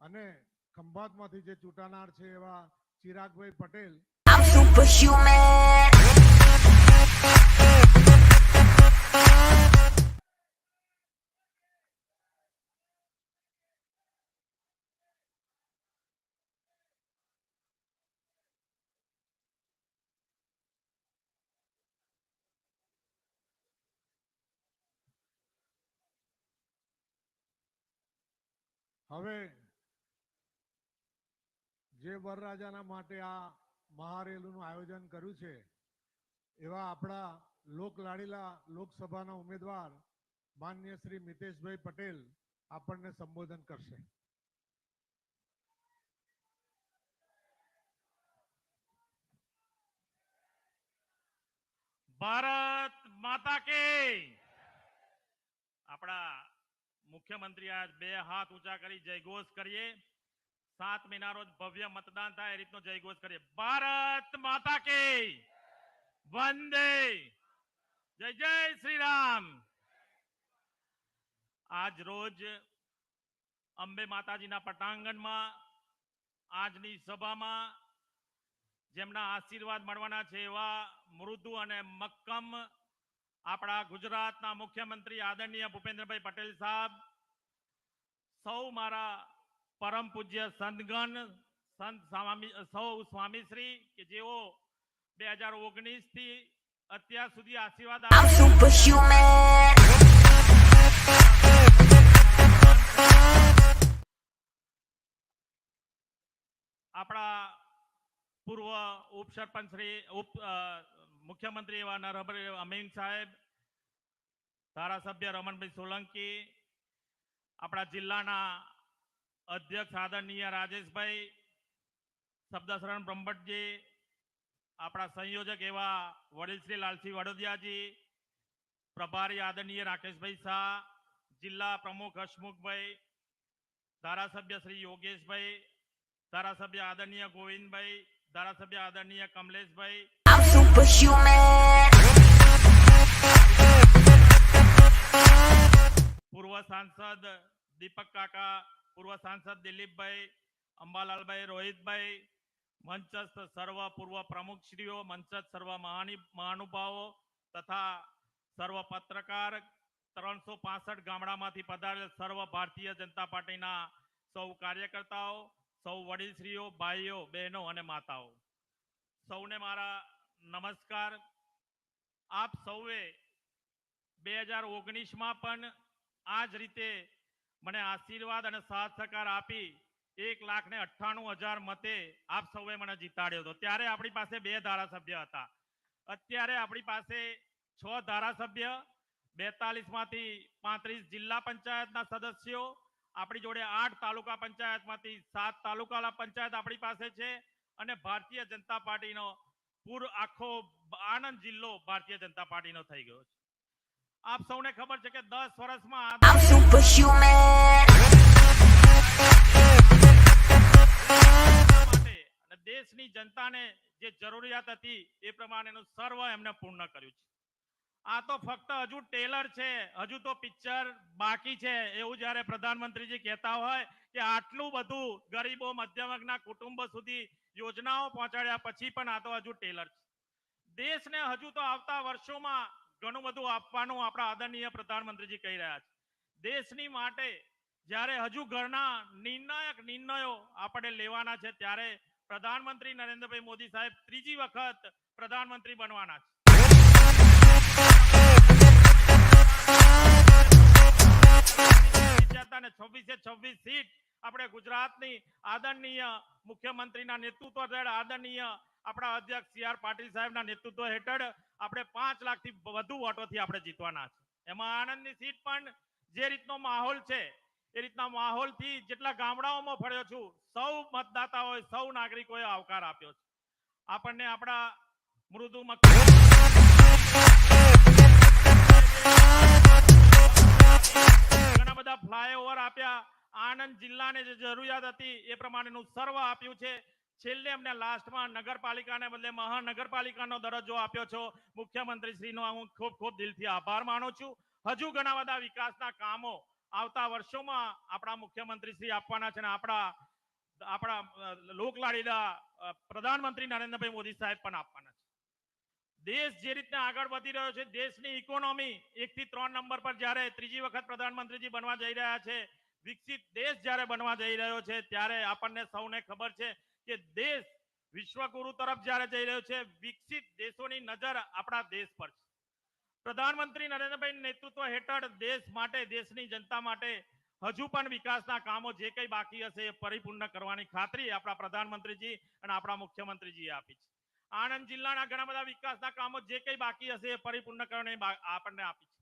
અને ખંભાતમાંથી જે ચૂંટાનાર છે એવા ચિરાગભાઈ પટેલ હવે જે વરરાજાના માટે આ મહારેલીનું આયોજન કર્યું છે, એવા આપણા લોક લાડીલા લોકસભાના ઉમેદવાર માન્ય શ્રી મિતેશભાઈ પટેલ આપણને સંબોધન કરશે. ભારત માતા કે! આપણા મુખ્યમંત્રી આજ બે હાથ ઊંચા કરી જયઘોષ કરીએ. સાત મહિના રોજ ભવ્ય મતદાન થાય એ રીતનો જયઘોષ કરીએ. ભારત માતા કે. વંદે. જય જય શ્રી રામ આજ રોજ અંબે માતાજીના પટાંગણમાં, આજની સભામાં જેમના આશીર્વાદ મળવાના છે એવા મૃદુ અને મક્કમ આપણા ગુજરાતના મુખ્યમંત્રી આદરણીય ભૂપેન્દ્રભાઈ પટેલ સાહેબ, સૌ મારા પરમ પૂજ્ય સંતગણ, સંત સ્વામી, સૌ સ્વામીશ્રી કે જેઓ બે હજાર ઓગણીસથી અત્યાર સુધી આશીર્વાદ. આપણા પૂર્વ ઉપસરપંચ શ્રી, ઉપ મુખ્યમંત્રી એવા નરહરભાઈ અમીન સાહેબ, ધારાસભ્ય રમણભાઈ સોલંકી, આપણા જિલ્લાના અધ્યક્ષ આદરણીય રાજેશભાઈ શબ્દશરણ બ્રહ્મભટ્ટજી આપણા સંયોજક એવા વડીલ શ્રી લાલસિંહ વડોદિયાજી પ્રભારી આદરણીય રાકેશભાઈ શાહ જિલ્લા પ્રમુખ હસમુખભાઈ ધારાસભ્ય શ્રી યોગેશભાઈ ધારાસભ્ય આદરણીય ગોવિંદભાઈ ધારાસભ્ય આદરણીય કમલેશભાઈ I'm superhuman. પૂર્વ સાંસદ દીપક કાકા પૂર્વ સાંસદ દિલીપભાઈ, અંબાલાલભાઈ, રોહિતભાઈ, મંચસ્થ સર્વ પૂર્વ પ્રમુખશ્રીઓ, મંચસ્થ સર્વ મહાની, મહાનુભાવો તથા સર્વ પત્રકાર ત્રણસો પાસઠ ગામડામાંથી પધારેલ સર્વ ભારતીય જનતા પાર્ટીના સૌ કાર્યકર્તાઓ, સૌ વડીલશ્રીઓ, ભાઈઓ, બહેનો અને માતાઓ. સૌને મારા નમસ્કાર. આપ સૌએ બે હજાર ઓગણીસમાં પણ આ જ રીતે મને આશીર્વાદ અને સાથ સહકાર આપી એક લાખ ને અઠ્ઠાણું હજાર મતે આપ સૌએ મને જીતાડ્યો હતો. ત્યારે આપણી પાસે બે ધારાસભ્ય હતા. અત્યારે આપણી પાસે છ ધારાસભ્ય બેતાલીસમાંથી પાંત્રીસ જિલ્લા પંચાયતના સદસ્યો, આપણી જોડે આઠ તાલુકા પંચાયતમાંથી સાત તાલુકા પંચાયત આપણી પાસે છે અને ભારતીય જનતા પાર્ટીનો પૂર આખો આણંદ જિલ્લો ભારતીય જનતા પાર્ટીનો થઈ ગયો છે. આપ સૌને ખબર છે કે 10 વર્ષમાં I'm superhuman. દેશની જનતાને જે જરૂરિયાત હતી એ પ્રમાણેનું સર્વ એમને પૂર્ણ કર્યું છે. આ તો ફક્ત હજુ ટેલર છે હજુ તો પિક્ચર બાકી છે. એવું જ્યારે પ્રધાનમંત્રીજી કહેતા હોય કે આટલું બધું ગરીબો મધ્યમ વર્ગના કુટુંબો સુધી યોજનાઓ પહોંચાડ્યા પછી પણ આ તો હજુ ટેલર છે. દેશને હજુ તો આવતા વર્ષોમાં ઘણું બધું આપવાનું આપણા આદરણીય પ્રધાનમંત્રીજી કહી રહ્યા છે. દેશની માટે જ્યારે હજુ ઘણા નિર્ણાયક નિર્ણયો આપણે લેવાના છે, ત્યારે પ્રધાનમંત્રી નરેન્દ્રભાઈ મોદી સાહેબ ત્રીજી વખત પ્રધાનમંત્રી બનવાના છે. છવ્વીસે છવ્વીસ સીટ આપણે ગુજરાતની આદરણીય મુખ્યમંત્રીના નેતૃત્વ હેઠળ આદરણીય આપણા અધ્યક્ષ સી આર પાટીલ સાહેબના નેતૃત્વ હેઠળ આપણે પાંચ લાખથી વધુ વોટોથી આપણે જીતવાના છે. એમાં આણંદની સીટ પણ જે રીતનો માહોલ છે, એ રીતના માહોલથી જેટલા ગામડાઓમાં ફર્યો છું, સૌ મતદાતાઓએ, સૌ નાગરિકોએ આવકાર આપ્યો છે. આપણને આપણા મૃદુ ઘણા બધા ફ્લાયઓવર આપ્યા. આણંદ જિલ્લાને જે જરૂરિયાત હતી, એ પ્રમાણેનું સર્વ આપ્યું છે. છેલ્લે અમને લાસ્ટમાં નગરપાલિકાને બદલે મહાનગરપાલિકાનો દરજ્જો આપ્યો છો. મુખ્યમંત્રીશ્રીનો હું ખૂબ ખૂબ દિલથી આભાર માનું છું. હજુ ઘણા બધા વિકાસના કામો આવતા વર્ષોમાં આપણા મુખ્યમંત્રીશ્રી આપવાના છે અને આપણા આપણા લોકલાડીલા પ્રધાનમંત્રી નરેન્દ્રભાઈ મોદી સાહેબ પણ આપવાના છે. દેશ જે રીતના આગળ વધી રહ્યો છે, દેશની ઇકોનોમી એક થી ત્રણ નંબર પર જ્યારે ત્રીજી વખત પ્રધાનમંત્રીજી બનવા જઈ રહ્યા છે, વિકસિત દેશ જ્યારે બનવા જઈ રહ્યો છે, ત્યારે આપણને સૌને ખબર છે કે દેશ વિશ્વગુરુ તરફ જ્યારે જઈ રહ્યો છે, વિકસિત દેશોની નજર આપણા દેશ પર છે. પ્રધાનમંત્રી નરેન્દ્રભાઈ નેતૃત્વ હેઠળ દેશ માટે, દેશની જનતા માટે હજુ પણ વિકાસના કામો જે કંઈ બાકી હશે એ પરિપૂર્ણ કરવાની ખાતરી આપણા પ્રધાનમંત્રીજી અને આપણા મુખ્યમંત્રીજીએ આપી છે. આણંદ જિલ્લાના ઘણા બધા વિકાસના કામો જે કંઈ બાકી હશે એ પરિપૂર્ણ કરવાની આપણને આપી છે.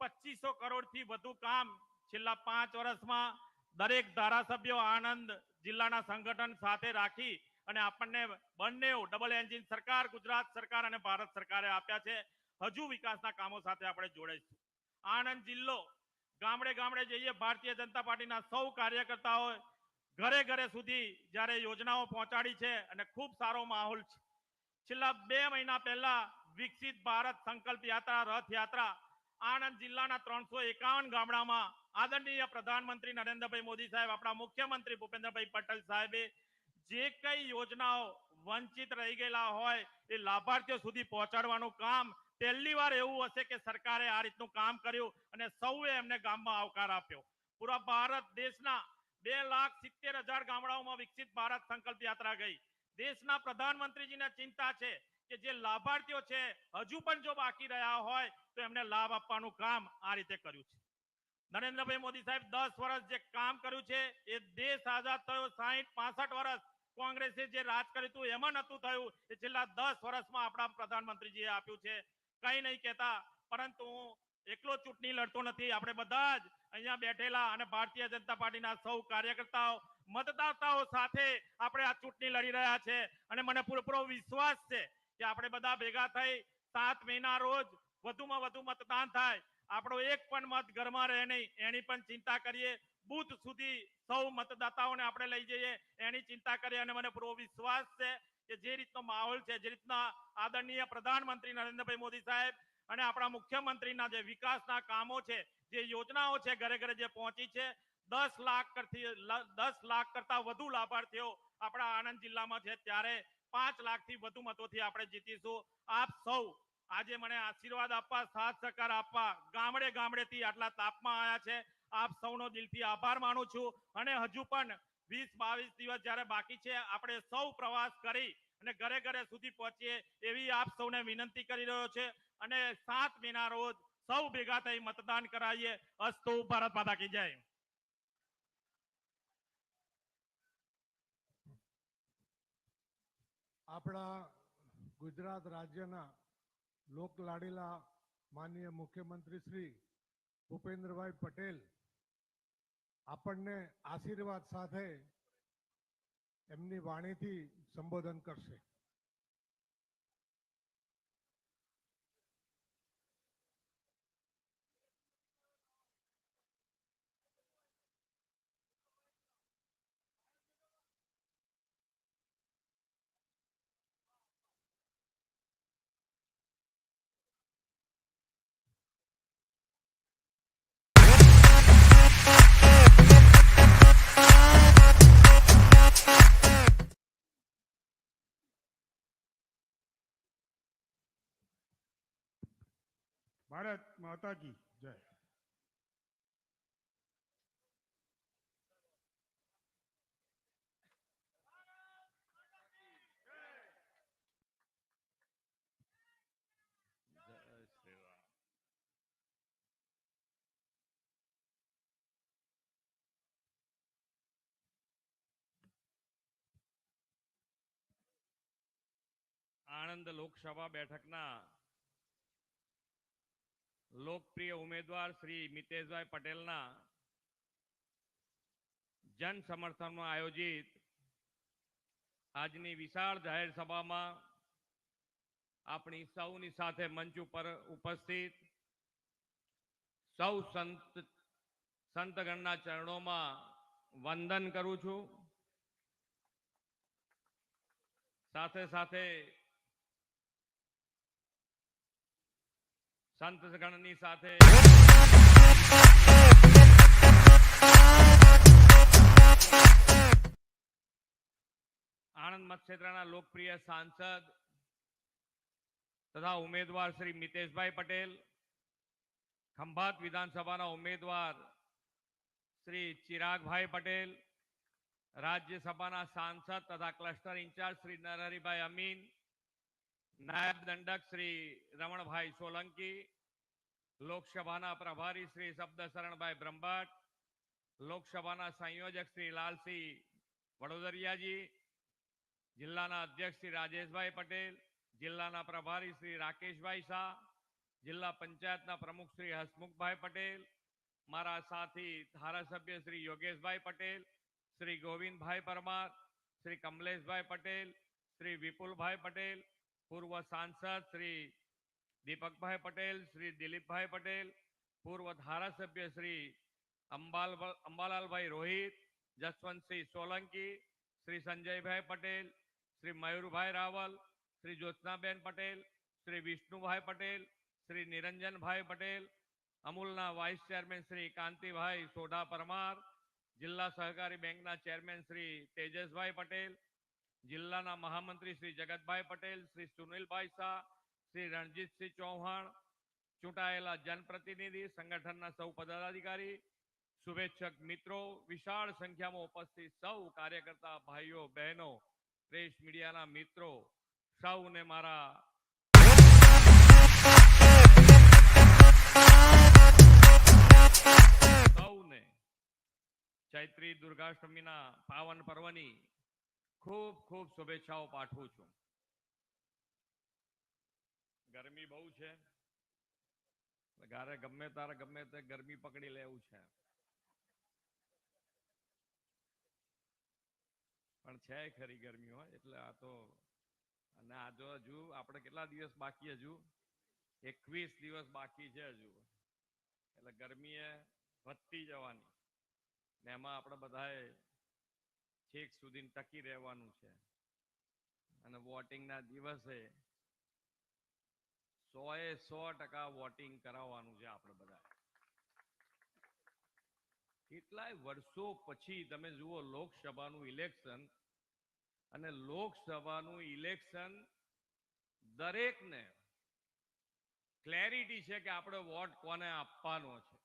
પચીસો કરોડથી વધુ કામ છેલ્લા પાંચ વર્ષમાં દરેક ધારાસભ્યો આણંદ જિલ્લાના સંગઠન સાથે રાખી અને આપણને બંને ડબલ એન્જિન સરકાર, ગુજરાત સરકાર અને ભારત સરકારે આપ્યા છે. હજુ વિકાસના કામો સાથે આપણે જોડાઈશું આણંદ જિલ્લો, ગામડે ગામડે જઈએ, ભારતીય જનતા પાર્ટીના સૌ કાર્યકર્તાઓ ઘરે ઘરે સુધી જ્યારે યોજનાઓ પહોંચાડી છે અને ખૂબ સારો માહોલ છે. છેલ્લા બે મહિના પહેલા વિકસિત ભારત સંકલ્પ યાત્રા રથ યાત્રા આણંદ જિલ્લાના ત્રણસો એકાવન ગામડામાં આદરણીય પ્રધાનમંત્રી નરેન્દ્રભાઈ મોદી સાહેબ, આપણા મુખ્યમંત્રી ભૂપેન્દ્રભાઈ પટેલ સાહેબે જે કઈ યોજનાઓ વંચિત રહી ગયેલા હોય એ લાભાર્થીઓ સુધી પહોંચાડવાનું કામ પહેલી વાર એવું હશે કે સરકારે આ રીતનું કામ કર્યું અને સૌએ એમને ગામમાં આવકાર આપ્યો. પૂરા ભારત દેશના બે લાખ સિત્તેર હજાર ગામડાઓમાં વિકસિત ભારત સંકલ્પ યાત્રા ગઈ. દેશના પ્રધાનમંત્રીજીને ચિંતા છે કે જે લાભાર્થીઓ છે, હજુ પણ જો બાકી રહ્યા હોય તો એમને લાભ આપવાનું કામ આ રીતે કર્યું છે. નરેન્દ્રભાઈ મોદી સાહેબ, દસ વર્ષ જે કામ કર્યું છે, એ દેશ આઝાદ થયો, સાહીઠ, પાસઠ વર્ષ કોંગ્રેસે જે રાજ કર્યું હતું, એમાં નતું થયું. એ છેલ્લા દસ વર્ષમાં આપણા પ્રધાનમંત્રીજીએ આપ્યું છે. કઈ નહીં કહેતા, પરંતુ હું એકલો ચૂંટણી લડતો નથી. આપણે બધા જ અહીંયા બેઠેલા અને ભારતીય જનતા પાર્ટીના સૌ કાર્યકર્તાઓ, મતદાતાઓ સાથે આપણે આ ચૂંટણી લડી રહ્યા છે. અને મને પૂરેપૂરો વિશ્વાસ છે કે આપણે બધા ભેગા થઈ સાત મહિના રોજ વધુમાં વધુ મતદાન થાય. આપણો એક પણ મત ઘરમાં રહે નહીં. એની પણ ચિંતા કરીએ. બુથ સુધી સૌ મતદાતાઓને આપણે લઈ જઈએ. એની ચિંતા કરીએ અને મને પૂરો વિશ્વાસ છે કે જે રીતનો માહોલ છે, જે રીતના આદરણીય પ્રધાનમંત્રી નરેન્દ્રભાઈ મોદી સાહેબ અને આપણા મુખ્યમંત્રીના જે વિકાસના કામો છે, જે યોજનાઓ છે ઘરે ઘરે જે પહોંચી છે, દસ લાખ કરતી, દસ લાખ કરતા વધુ લાભાર્થીઓ આપણા આણંદ જિલ્લામાં છે. ત્યારે પાંચ લાખથી વધુ મતોથી આપણે જીતીશું. આપ સૌ આજે મને આશીર્વાદ આપવા, સાથ સહકાર આપવા, ગામડે ગામડેથી આટલા તાપમાં આવ્યા છે. આપ સૌનો દિલથી આભાર માનું છું. અને હજુ પણ વીસ બાવીસ દિવસ જ્યારે બાકી છે, આપણે સૌ પ્રવાસ કરી અને ઘરે ઘરે સુધી પહોંચીએ એવી આપ સૌને વિનંતી કરી રહ્યો છે. અને સાત મહિના રોજ સૌ ભેગા થઈ મતદાન કરાવીએ. અસ્તુ ભારત માતા કી જય. આપણા ગુજરાત રાજ્યના લોકલાડીલા માનનીય મુખ્યમંત્રી શ્રી ભૂપેન્દ્રભાઈ પટેલ આપણને આશીર્વાદ સાથે એમની વાણીથી સંબોધન કરશે. ભારત માતા કી જય આણંદ લોકસભા બેઠકના લોકપ્રિય ઉમેદવાર શ્રી મિતેશભાઈ પટેલના જન સમર્થનમાં આયોજિત આજની વિશાળ જાહેર સભામાં આપણી સૌની સાથે મંચ ઉપર ઉપસ્થિત સૌ સંત, સંતગણના ચરણોમાં વંદન કરું છું. સાથે સાથે સંતગણની સાથે આણંદ મતક્ષેત્રના લોકપ્રિય સાંસદ તથા ઉમેદવાર શ્રી મિતેશભાઈ પટેલ, ખંભાત વિધાનસભાના ઉમેદવાર શ્રી ચિરાગભાઈ પટેલ, રાજ્યસભાના સાંસદ તથા ક્લસ્ટર ઇન્ચાર્જ શ્રી નરહરીભાઈ અમીન નાયબ દંડક શ્રી રમણભાઈ સોલંકી લોકસભાના પ્રભારી શ્રી શબ્દશરણભાઈ બ્રહ્મભટ્ટ લોકસભાના સંયોજક શ્રી લાલસિંહ વડોદરિયાજી જિલ્લાના અધ્યક્ષ શ્રી રાજેશભાઈ પટેલ જિલ્લાના પ્રભારી શ્રી રાકેશભાઈ શાહ જિલ્લા પંચાયતના પ્રમુખ શ્રી હસમુખભાઈ પટેલ મારા સાથી ધારાસભ્ય શ્રી યોગેશભાઈ પટેલ શ્રી ગોવિંદભાઈ પરમાર શ્રી કમલેશભાઈ પટેલ શ્રી વિપુલભાઈ પટેલ પૂર્વ સાંસદ શ્રી દીપકભાઈ પટેલ શ્રી દિલીપભાઈ પટેલ પૂર્વ ધારાસભ્ય શ્રી અંબાલ અંબાલાલભાઈ રોહિત જસવંતસિંહ સોલંકી શ્રી સંજયભાઈ પટેલ શ્રી મયુરભાઈ રાવલ શ્રી જ્યોત્સનાબેન પટેલ શ્રી વિષ્ણુભાઈ પટેલ શ્રી નિરંજનભાઈ પટેલ અમૂલના વાઇસ ચેરમેન શ્રી કાંતિભાઈ સોઢા પરમાર જિલ્લા સહકારી બેંકના ચેરમેન શ્રી તેજસભાઈ પટેલ જિલ્લાના મહામંત્રી શ્રી જગતભાઈ પટેલ, શ્રી સુનિલભાઈ શાહ, શ્રી રણજીતસિંહ ચૌહાણ, ચૂંટાયેલા જનપ્રતિનિધિ, સંગઠનના સૌ પદાધિકારી, શુભેચ્છક મિત્રો, વિશાળ સંખ્યામાં ઉપસ્થિત સૌ કાર્યકર્તા, ભાઈઓ, બહેનો, પ્રેસ મીડિયાના મિત્રો, સૌને મારા સૌને ચૈત્રી દુર્ગાષ્ટમીના પાવન પર્વની ખૂબ ખૂબ શુભેચ્છાઓ પાઠવું છું. ગરમી બહુ છે. ઘરે ગમે તારે ગમે તે ગરમી પકડી લેવું છે. પણ છે ખરી ગરમી હોય એટલે આ તો અને આ જો હજુ આપણે કેટલા દિવસ બાકી હજુ? એકવીસ દિવસ બાકી છે હજુ. એટલે ગરમી એ વધતી જવાની. ને એમાં આપણે બધાએ છેક સુધી ટકી રહેવાનું છે. અને વોટિંગના દિવસે સો એ સો ટકા વોટિંગ કરાવવાનું છે આપણે બધા કેટલાય વર્ષો પછી તમે જુઓ લોકસભાનું ઇલેક્શન અને લોકસભાનું ઇલેક્શન દરેકને ક્લેરિટી છે કે આપણે વોટ કોને આપવાનો છે.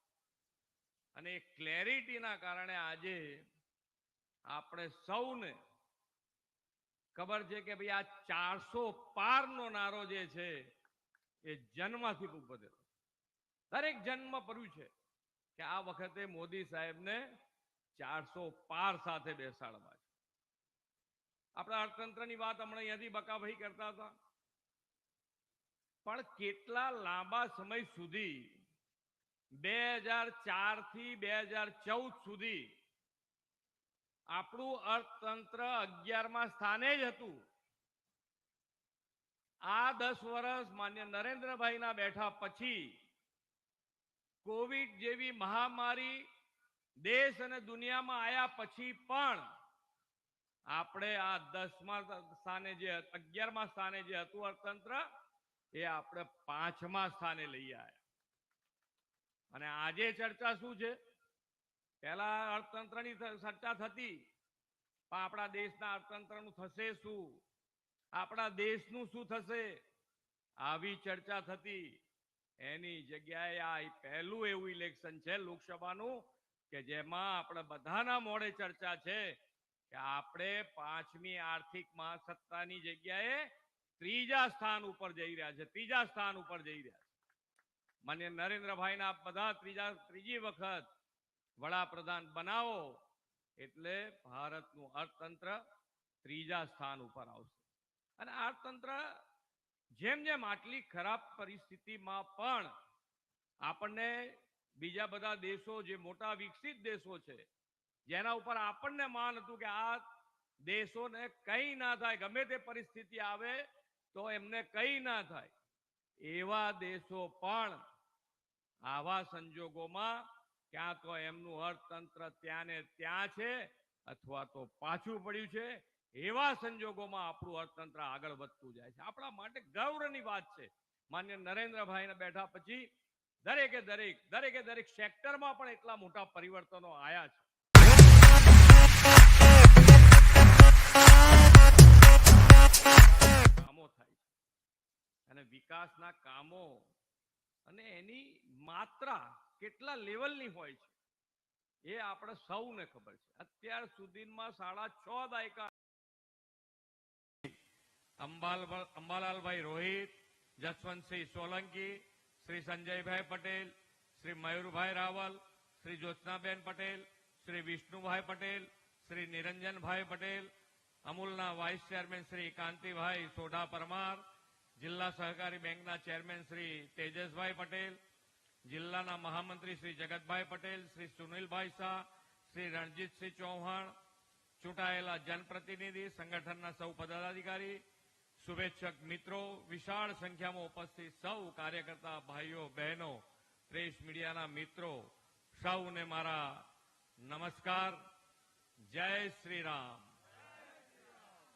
અને એ ક્લેરિટીના કારણે આજે આપણે સૌને ખબર છે કે ભાઈ આ ચારસો પારનો નારો જે છે એ જન્મથી ઊભો દરેક જન્મ પડ્યું છે કે આ વખતે મોદી સાહેબને ચારસો પાર સાથે બેસાડવા છે. આપણા અર્થતંત્રની વાત હમણાં અહીંયાથી બકાભાઈ કરતા હતા. પણ કેટલા લાંબા સમય સુધી, બે હજાર ચારથી બે હજાર ચૌદ સુધી આપણું અર્થતંત્ર અગિયારમાં સ્થાને જ હતું. આ દસ વર્ષ માન્ય નરેન્દ્રભાઈના બેઠા પછી કોવિડ જેવી મહામારી દેશ અને દુનિયામાં આયા પછી પણ આપણે આ દસમા સ્થાને જે અગિયારમા સ્થાને જે હતું અર્થતંત્ર, એ આપણે પાંચમા સ્થાને લઈ આવ્યા અને આજે ચર્ચા શું છે? પહેલા અર્થતંત્રની ચર્ચા થતી. પણ આપણા દેશના અર્થતંત્રનું થશે શું? આપણા દેશનું શું થશે? આવી ચર્ચા થતી. એની જગ્યાએ આ પહેલું એવું ઇલેક્શન છે લોકસભાનું, કે જેમાં આપણે બધાના મોડે ચર્ચા છે કે આપણે પાંચમી આર્થિક મહાસત્તાની જગ્યાએ ત્રીજા સ્થાન ઉપર જઈ રહ્યા છે, ત્રીજા સ્થાન ઉપર જઈ રહ્યા છે. મને નરેન્દ્રભાઈના બધા ત્રીજા, ત્રીજી વખત વડાપ્રધાન બનાવો એટલે ભારતનું અર્થતંત્ર ત્રીજા સ્થાન ઉપર આવશે. અને અર્થતંત્ર જેમ જેમ આટલી ખરાબ પરિસ્થિતિમાં પણ આપણને બીજા બધા દેશો જે મોટા વિકસિત દેશો છે, જેના ઉપર આપણને માન હતું કે આ દેશોને કંઈ ના થાય, ગમે તે પરિસ્થિતિ આવે તો એમને કંઈ ના થાય. એવા દેશો પણ આવા સંજોગોમાં ક્યાં તો એમનું અર્થતંત્ર ત્યાં ને ત્યાં છે અથવા તો પાછું પડ્યું છે. એવા સંજોગોમાં આપણું અર્થતંત્ર આગળ વધતું જાય છે. આપણા માટે ગૌરવની વાત છે. માન્ય નરેન્દ્રભાઈને બેઠા પછી દરેકે દરેક દરેકે દરેક સેક્ટરમાં પણ એટલા મોટા પરિવર્તનો આવ્યા છે. કામો થાય અને વિકાસના કામો અને એની માત્રા કેટલા લેવલની હોય છે? એ આપણે સૌને ખબર છે. અત્યાર સુધીમાં સાડા છ દાયકા અંબાલ અંબાલાલભાઈ રોહિત, જસવંતસિંહ સોલંકી, શ્રી સંજયભાઈ પટેલ, શ્રી મયુરભાઈ રાવલ, શ્રી જ્યોત્સનાબેન પટેલ, શ્રી વિષ્ણુભાઈ પટેલ, શ્રી નિરંજનભાઈ પટેલ, અમૂલના વાઇસ ચેરમેન શ્રી કાંતિભાઈ સોઢા પરમાર, જિલ્લા સહકારી બેંકના ચેરમેન શ્રી તેજસભાઈ પટેલ જિલ્લાના મહામંત્રી શ્રી જગતભાઈ પટેલ, શ્રી સુનિલભાઈ શાહ, શ્રી રણજીતસિંહ ચૌહાણ, ચૂંટાયેલા જનપ્રતિનિધિ, સંગઠનના સૌ પદાધિકારી, શુભેચ્છક મિત્રો, વિશાળ સંખ્યામાં ઉપસ્થિત સૌ કાર્યકર્તા, ભાઈઓ, બહેનો, પ્રેસ મીડિયાના મિત્રો, સૌને મારા નમસ્કાર. જય શ્રી રામ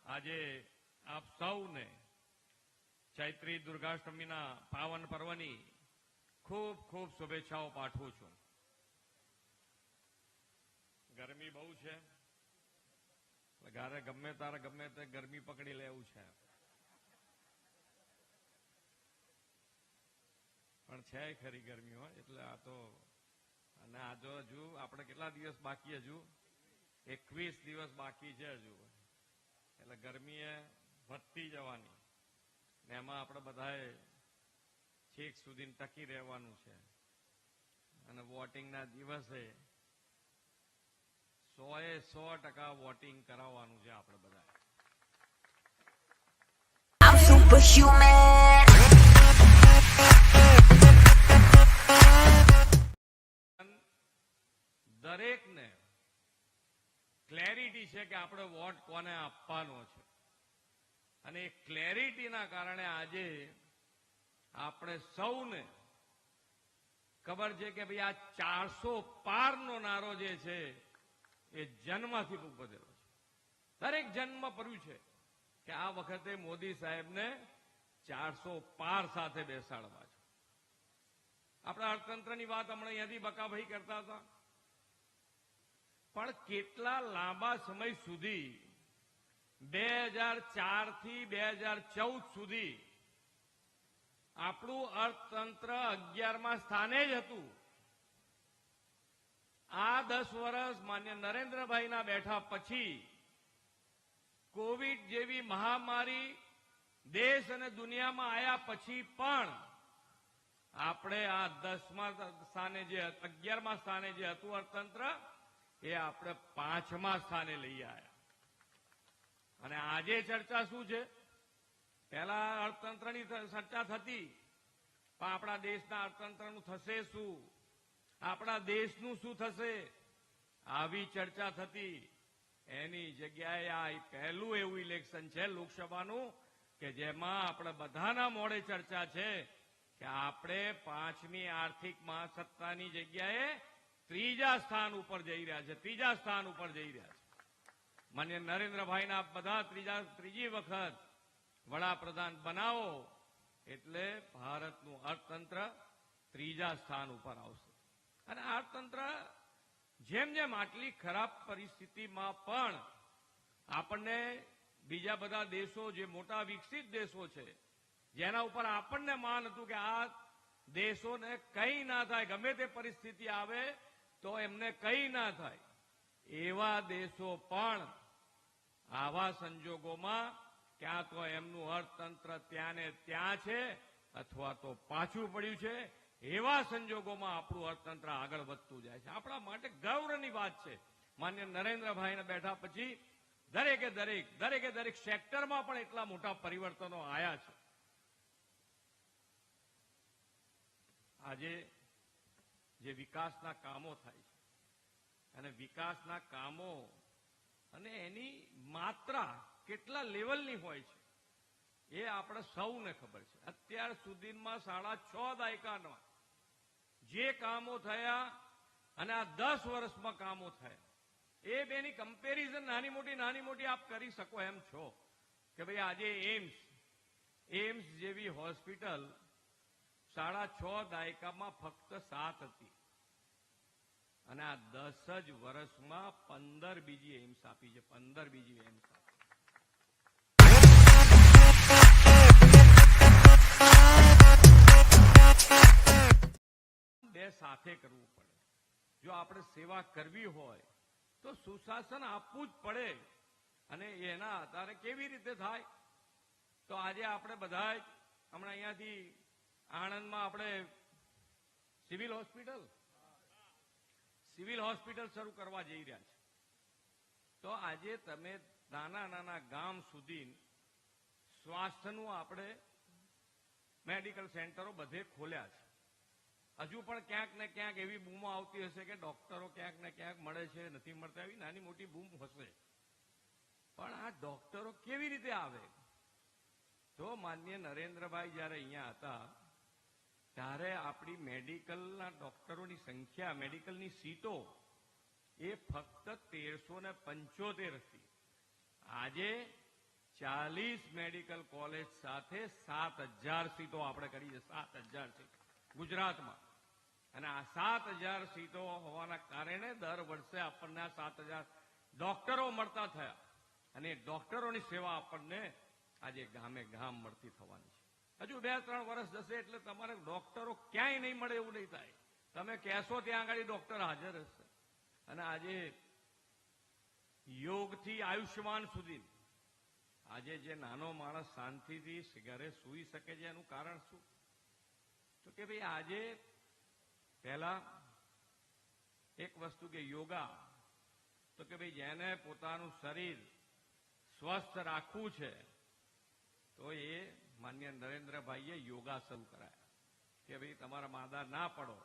આજે આપ સૌને ચૈત્રી દુર્ગાષ્ટમીના પાવન પર્વની ખૂબ ખૂબ શુભેચ્છાઓ પાઠવું છું. ગરમી બહુ છે. ઘરે ગમે તારે ગમે તે ગરમી પકડી લેવું છે. પણ છે ખરી ગરમી હોય એટલે આ તો અને આ જો હજુ આપણે કેટલા દિવસ બાકી હજુ? એકવીસ દિવસ બાકી છે હજુ. એટલે ગરમીએ વધતી જવાની. ને એમાં આપણે બધાએ છેક સુધી ટકી રહેવાનું છે. અને વોટિંગના દિવસે સો એ સો ટકા વોટિંગ કરાવવાનું છે આપણે બધા superhuman. દરેકને ક્લેરિટી છે કે આપણે વોટ કોને આપવાનો છે. અને એ ક્લેરિટીના કારણે આજે આપણે સૌને ખબર છે કે ભાઈ આ ચારસો પારનો નારો જે છે એ જન્મથી ઉપજેલો છે. દરેક જન્મ પડ્યું છે કે આ વખતે મોદી સાહેબને ચારસો પાર સાથે બેસાડવા છે. આપણા અર્થતંત્રની વાત હમણાં અહીંયાથી બકાભાઈ કરતા હતા. પણ કેટલા લાંબા સમય સુધી, બે હજાર ચારથી બે હજાર ચૌદ સુધી આપણું અર્થતંત્ર અગિયારમાં સ્થાને જ હતું. આ દસ વર્ષ માન્ય નરેન્દ્રભાઈના બેઠા પછી કોવિડ જેવી મહામારી દેશ અને દુનિયામાં આવ્યા પછી પણ આપણે આ દસમા સ્થાને જે અગિયારમા સ્થાને જે હતું અર્થતંત્ર, એ આપણે પાંચમા સ્થાને લઈ આવ્યા અને આજે ચર્ચા શું છે? પહેલા અર્થતંત્રની ચર્ચા થતી. પણ આપણા દેશના અર્થતંત્રનું થશે શું? આપણા દેશનું શું થશે? આવી ચર્ચા થતી. એની જગ્યાએ આ પહેલું એવું ઇલેક્શન છે લોકસભાનું, કે જેમાં આપણે બધાના મોડે ચર્ચા છે કે આપણે પાંચમી આર્થિક મહાસત્તાની જગ્યાએ ત્રીજા સ્થાન ઉપર જઈ રહ્યા છે, ત્રીજા સ્થાન ઉપર જઈ રહ્યા છે. માન્ય નરેન્દ્રભાઈના બધા ત્રીજા, ત્રીજી વખત વડાપ્રધાન બનાવો એટલે ભારતનું અર્થતંત્ર ત્રીજા સ્થાન ઉપર આવશે. અને અર્થતંત્ર જેમ જેમ આટલી ખરાબ પરિસ્થિતિમાં પણ આપણને બીજા બધા દેશો જે મોટા વિકસિત દેશો છે, જેના ઉપર આપણને માન હતું કે આ દેશોને કંઈ ના થાય, ગમે તે પરિસ્થિતિ આવે તો એમને કંઈ ના થાય. એવા દેશો પણ આવા સંજોગોમાં ક્યાં તો એમનું અર્થતંત્ર ત્યાં ને ત્યાં છે, અથવા તો પાછું પડ્યું છે. એવા સંજોગોમાં આપણું અર્થતંત્ર આગળ વધતું જાય છે. આપણા માટે ગૌરવની વાત છે. માન્ય નરેન્દ્રભાઈને બેઠા પછી દરેકે દરેક દરેકે દરેક સેક્ટરમાં પણ એટલા મોટા પરિવર્તનો આવ્યા છે. આજે જે વિકાસના કામો થાય છે, અને વિકાસના કામો અને એની માત્રા કેટલા લેવલની હોય છે? એ આપણે સૌને ખબર છે. અત્યાર સુધીમાં સાડા છ દાયકાના જે કામો થયા અને આ દસ વર્ષમાં કામો થયા. એ બેની કમ્પેરિઝન નાની મોટી નાની મોટી આપ કરી શકો એમ છો કે ભાઈ આજે એમ્સ એમ્સ જેવી હોસ્પિટલ સાડા છ દાયકામાં ફક્ત સાત હતી. અને આ દસ જ વર્ષમાં પંદર બીજી એમ્સ આપી છે, પંદર બીજી એમ્સ આપી બે સાથે કરવું પડે. જો આપણે સેવા કરવી હોય, તો સુશાસન આપવું જ પડે. અને એના આધારે કેવી રીતે થાય? તો આજે આપણે બધા જ હમણાં અહીંયાથી આણંદમાં આપણે સિવિલ હોસ્પિટલ સિવિલ હોસ્પિટલ શરૂ કરવા જઈ રહ્યા છે. તો આજે તમે નાના નાના ગામ સુધી સ્વાસ્થ્યનું આપણે મેડિકલ સેન્ટરો બધે ખોલ્યા છે. હજુ પણ ક્યાંક ને ક્યાંક એવી બૂમો આવતી હશે કે ડોક્ટરો ક્યાંક ને ક્યાંક મળે છે, નથી મળતા એવી નાની મોટી બૂમ હશે. પણ આ ડોક્ટરો કેવી રીતે આવે? તો માન્ય નરેન્દ્રભાઈ જ્યારે અહીંયા હતા, ત્યારે આપણી મેડિકલના ડોક્ટરોની સંખ્યા, મેડિકલની સીટો એ ફક્ત તેરસો ને પંચોતેર હતી. આજે ચાલીસ મેડિકલ કોલેજ સાથે સાત હજાર સીટો આપણે કરી છે સાત હજાર સીટ. ગુજરાતમાં. અને આ સાત હજાર સીટો હોવાના કારણે દર વર્ષે આપણને આ સાત હજાર ડોક્ટરો મળતા થયા. અને એ ડોક્ટરોની સેવા આપણને આજે ગામે ગામ મળતી થવાની છે. હજુ બે ત્રણ વર્ષ જશે એટલે તમારે ડોક્ટરો ક્યાંય નહીં મળે એવું નહીં થાય. તમે કહેશો ત્યાં આગળ ડોક્ટર હાજર હશે. અને આજે યોગથી આયુષ્યમાન સુધી આજે જે નાનો માણસ શાંતિથી ઘરે સૂઈ શકે છે એનું કારણ શું? તો કે ભાઈ આજે પહેલા એક વસ્તુ કે યોગા, તો કે ભાઈ જેને પોતાનું શરીર સ્વસ્થ રાખવું છે, તો એ માન્ય નરેન્દ્રભાઈએ યોગા શરૂ કરાયા. કે ભાઈ તમારા માદા ના પડો,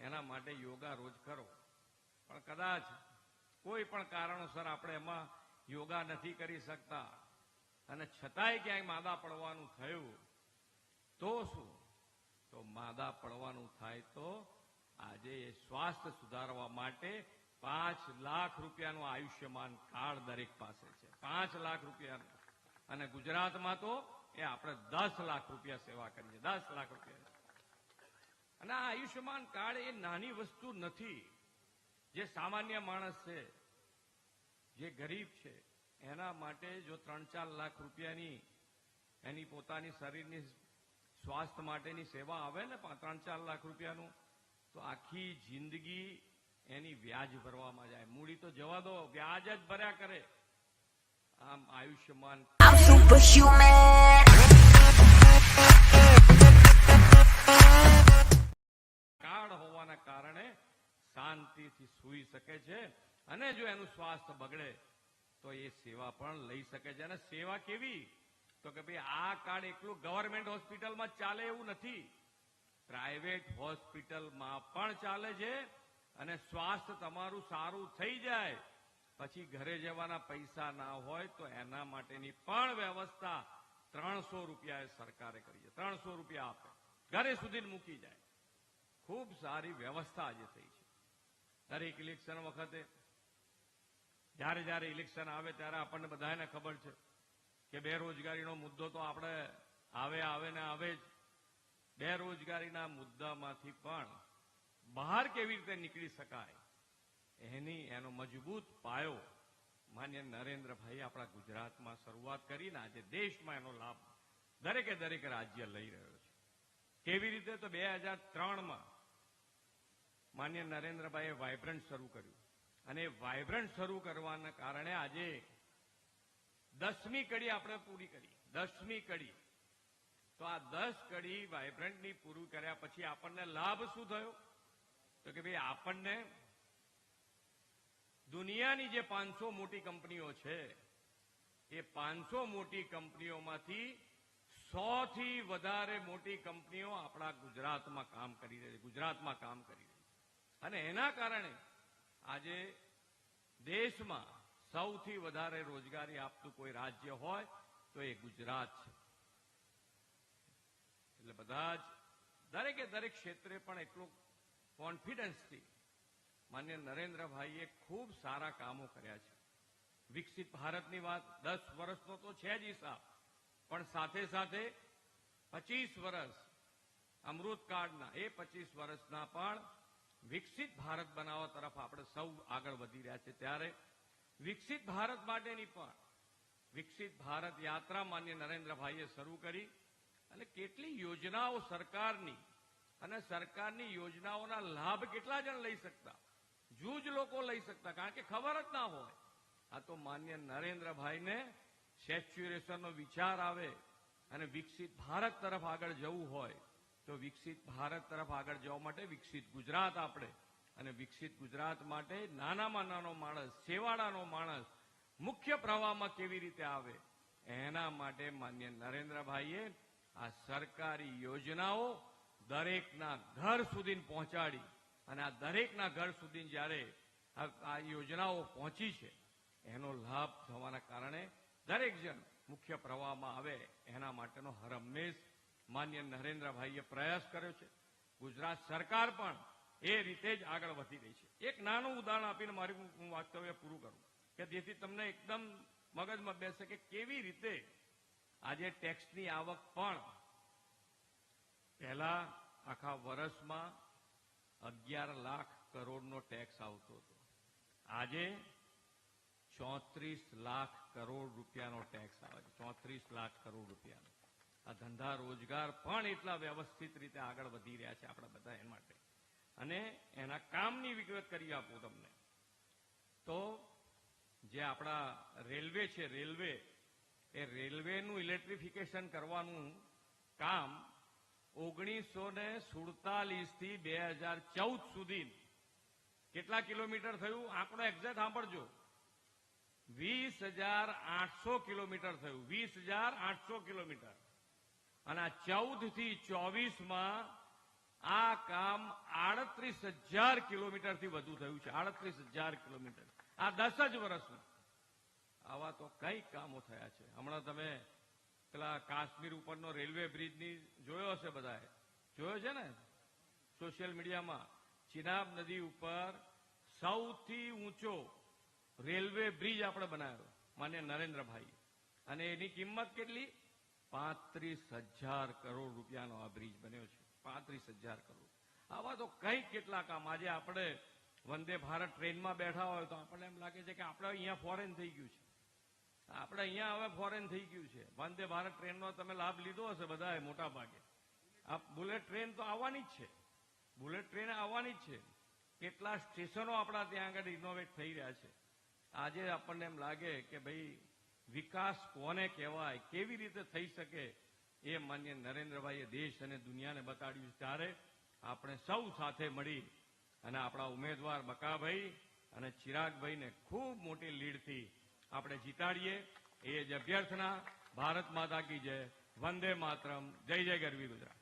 એના માટે યોગા રોજ કરો. પણ કદાચ કોઈ પણ કારણોસર આપણે એમાં યોગા નથી કરી શકતા. અને છતાંય ક્યાંય માદા પડવાનું થયું, તો શું? તો માદા પડવાનું થાય તો આજે એ સ્વાસ્થ્ય સુધારવા માટે પાંચ લાખ રૂપિયાનું આયુષ્યમાન કાર્ડ દરેક પાસે છે. પાંચ લાખ રૂપિયાનું અને ગુજરાતમાં તો એ આપણે દસ લાખ રૂપિયા સેવા કરીએ. દસ લાખ રૂપિયા. અને આ આયુષ્યમાન કાર્ડ એ નાની વસ્તુ નથી. જે સામાન્ય માણસ છે, જે ગરીબ છે, એના માટે જો ત્રણ ચાર લાખ રૂપિયાની એની પોતાની શરીરની સ્વાસ્થ્ય માટેની સેવા આવે ને ત્રણ ચાર લાખ રૂપિયાનું તો આખી જિંદગી એની વ્યાજ ભરવામાં જાય. મૂડી તો જવા દો વ્યાજ જ ભર્યા કરે. આમ આયુષ્યમાન કાર્ડ હોવાના કારણે શાંતિથી સૂઈ શકે છે અને જો એનું સ્વાસ્થ્ય બગડે તો એ સેવા પણ લઈ શકે છે. અને સેવા કેવી? તો કે ભાઈ આ કાર્ડ એકલું ગવર્મેન્ટ હોસ્પિટલમાં ચાલે એવું નથી. પ્રાઇવેટ હોસ્પિટલમાં પણ ચાલે છે અને સ્વાસ્થ્ય તમારું સારું થઈ જાય. પછી ઘરે જવાના પૈસા ના હોય તો એના માટેની પણ વ્યવસ્થા ત્રણસો રૂપિયા સરકારે કરી છે. ત્રણસો રૂપિયા આપે. ઘરે સુધી મૂકી જાય. ખૂબ સારી વ્યવસ્થા આજે થઈ છે. દરેક ઇલેક્શન વખતે જ્યારે જ્યારે ઇલેક્શન આવે ત્યારે આપણને બધાને ખબર છે. કે બેરોજગારીનો મુદ્દો તો આપણે આવે આવે ને આવે જ. બેરોજગારીના મુદ્દામાંથી પણ બહાર કેવી રીતે નીકળી શકાય? એની, એનો મજબૂત પાયો માન્ય નરેન્દ્રભાઈ આપણા ગુજરાતમાં શરૂઆત કરીને આજે દેશમાં એનો લાભ દરેકે દરેક રાજ્ય લઈ રહ્યો છે. કેવી રીતે? તો બે હજાર ત્રણમાં માન્ય નરેન્દ્રભાઈએ વાઇબ્રન્ટ શરૂ કર્યું. અને વાયબ્રન્ટ શરૂ કરવાના કારણે આજે દસમી કડી આપણે પૂરી કરી. દસમી કડી. તો આ દસ કડી વાયબ્રન્ટની પૂરું કર્યા પછી આપણને લાભ શું થયો? તો કે ભાઈ આપણને દુનિયાની જે પાંચસો મોટી કંપનીઓ છે, એ પાંચસો મોટી કંપનીઓમાંથી સો થી વધારે મોટી કંપનીઓ આપણા ગુજરાતમાં કામ કરી રહી છે, ગુજરાતમાં કામ કરી રહી છે. અને એના કારણે આજે દેશમાં સૌથી વધારે રોજગારી આપતું કોઈ રાજ્ય હોય તો એ ગુજરાત છે. એટલે બધા જ દરેકે દરેક ક્ષેત્રે પણ એટલું કોન્ફિડન્સથી માન્ય નરેન્દ્રભાઈએ ખૂબ સારા કામો કર્યા છે. વિકસિત ભારતની વાત દસ વર્ષનો તો છે જ હિસાબ, પણ સાથે સાથે પચીસ વર્ષ અમૃતકાળના, એ પચીસ વર્ષના પણ વિકસિત ભારત બનાવવા તરફ આપણે સૌ આગળ વધી રહ્યા છે ત્યારે વિકસિત ભારત માટેની પણ. વિકસિત ભારત યાત્રા માન્ય નરેન્દ્રભાઈએ શરૂ કરી અને કેટલી યોજનાઓ સરકારની અને સરકારની યોજનાઓના લાભ કેટલા જણ લઈ શકતા? જૂજ લોકો લઈ શકતા, કારણ કે ખબર જ ના હોય. આ તો માન્ય નરેન્દ્રભાઈને સેચ્યુરેશનનો વિચાર આવે અને વિકસિત ભારત તરફ આગળ જવું હોય, તો વિકસિત ભારત તરફ આગળ જવા માટે વિકસિત ગુજરાત આપણે અને વિકસિત ગુજરાત માટે નાનામાં નાનો માણસ, છેવાડાનો માણસ મુખ્ય પ્રવાહમાં કેવી રીતે આવે? એના માટે માન્ય નરેન્દ્રભાઈએ આ સરકારી યોજનાઓ દરેકના ઘર સુધી પહોંચાડી અને આ દરેકના ઘર સુધી જ્યારે આ યોજનાઓ પહોંચી છે, એનો લાભ થવાના કારણે દરેક જણ મુખ્ય પ્રવાહમાં આવે, એના માટેનો હર હંમેશ માન્ય નરેન્દ્રભાઈએ પ્રયાસ કર્યો છે. ગુજરાત સરકાર પણ એ રીતે જ આગળ વધી રહી છે. એક નાનું ઉદાહરણ આપીને મારી વાસ્તવ્ય પૂરું કરું. કે જેથી તમને એકદમ મગજમાં બેસે કે કેવી રીતે આજે ટેક્સની આવક પણ પહેલા આખા વર્ષમાં અગિયાર લાખ કરોડનો ટેક્સ આવતો હતો. આજે ચોત્રીસ લાખ કરોડ રૂપિયાનો ટેક્સ આવે છે. ચોત્રીસ લાખ કરોડ રૂપિયાનો. આ ધંધા રોજગાર પણ એટલા વ્યવસ્થિત રીતે આગળ વધી રહ્યા છે આપણા બધા એ માટે. અને એના કામની વિગત કરી આપું તમને. તો જે આપણા રેલવે છે, રેલવે, એ રેલવેનું ઇલેક્ટ્રિફિકેશન કરવાનું કામ ઓગણીસો ને સુડતાલીસથી બે હજાર ચૌદ સુધી કેટલા કિલોમીટર થયું? આંકડો એક્ઝેક્ટ સાંભળજો. વીસ હજાર આઠસો કિલોમીટર થયું. વીસ હજાર આઠસો કિલોમીટર. અને આ ચૌદથી ચોવીસમાં આ કામ આડત્રીસ હજાર કિલોમીટરથી વધુ થયું છે. આડત્રીસ હજાર કિલોમીટર. આ દસ જ વર્ષમાં. આવા તો કઈ કામો થયા છે? હમણાં તમે પેલા કાશ્મીર ઉપરનો રેલવે બ્રિજની જોયો હશે બધાએ? જોયો છે ને? સોશિયલ મીડિયામાં. ચિનાબ નદી ઉપર સૌથી ઊંચો રેલવે બ્રિજ આપણે બનાવ્યો, માન્ય નરેન્દ્રભાઈ અને એની કિંમત કેટલી? પાંત્રીસ હજાર કરોડ રૂપિયાનો આ બ્રિજ બન્યો છે. પાંત્રીસ હજાર કરોડ. આવા તો કઈ કેટલા કામ આજે આપણે વંદે ભારત ટ્રેનમાં બેઠા હોય તો આપણને એમ લાગે છે કે આપણે અહીંયા ફોરેન થઈ ગયું છે. આપણે અહીંયા હવે ફોરેન થઈ ગયું છે. વંદે ભારત ટ્રેનનો તમે લાભ લીધો હશે બધાએ મોટા ભાગે. આ બુલેટ ટ્રેન તો આવવાની જ છે. બુલેટ ટ્રેન આવવાની જ છે. કેટલા સ્ટેશનો આપણા ત્યાં આગળ ઇનોવેટ થઈ રહ્યા છે. આજે આપણને એમ લાગે કે ભાઈ વિકાસ કોને કહેવાય, કેવી રીતે થઈ શકે એ માન્ય નરેન્દ્રભાઈએ દેશ અને દુનિયાને બતાડ્યું. ત્યારે આપણે સૌ સાથે મળી અને આપણા ઉમેદવાર બકાભાઈ અને ચિરાગભાઈને ખૂબ મોટી લીડથી આપણે જીતાડીએ. એ જ અભ્યર્થના ભારત માતા કી જય. વંદે માતરમ. જય જય ગરવી ગુજરાત.